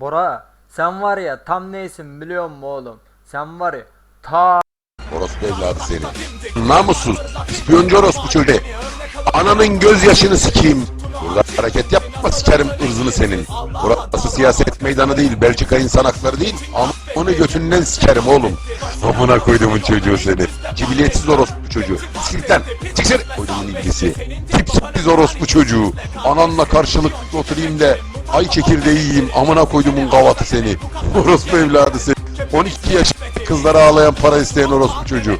Bora sen var ya tam neysin biliyor musun oğlum? Sen var ya ta Orospu evladı seni. Namussuz. İspiyoncu orospu çocuğu. Ananın gözyaşını sikeyim. Burada hareket yapma sikerim ırzını senin. Burası siyaset meydanı değil. Belçika insan hakları değil. Ama onu götünden sikerim oğlum. Amına koyduğumun çocuğu seni. Cibiliyetsiz orospu çocuğu. Siktir Çıksın. Koyduğumun ilgisi. Tipsiz orospu çocuğu. Ananla karşılıklı oturayım da ay çekirdeği yiyeyim. Amına koyduğumun gavatı seni. Orospu evladı seni. 12 yaşında kızlara ağlayan para isteyen orospu çocuğu.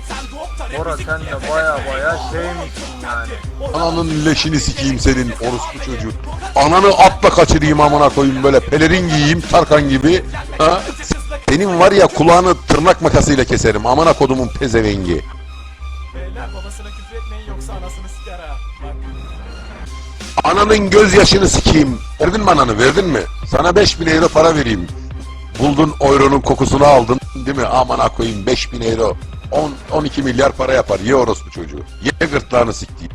Bora sen de baya baya şeymişsin yani. Ananın leşini sikeyim senin orospu çocuğu. Ananı atla kaçırayım amına koyayım böyle pelerin giyeyim Tarkan gibi. Ha? Senin var ya kulağını tırnak makasıyla keserim amına kodumun pezevengi. Beyler babasına küfür etmeyin yoksa anasını siker ha. Bak. Ananın gözyaşını sikeyim. Verdin mi ananı verdin mi? Sana 5000 euro para vereyim. Buldun euronun kokusunu aldın değil mi? Amına koyayım 5000 euro. 10, 12 milyar para yapar. Ye orospu çocuğu. Ye gırtlağını sikeyim.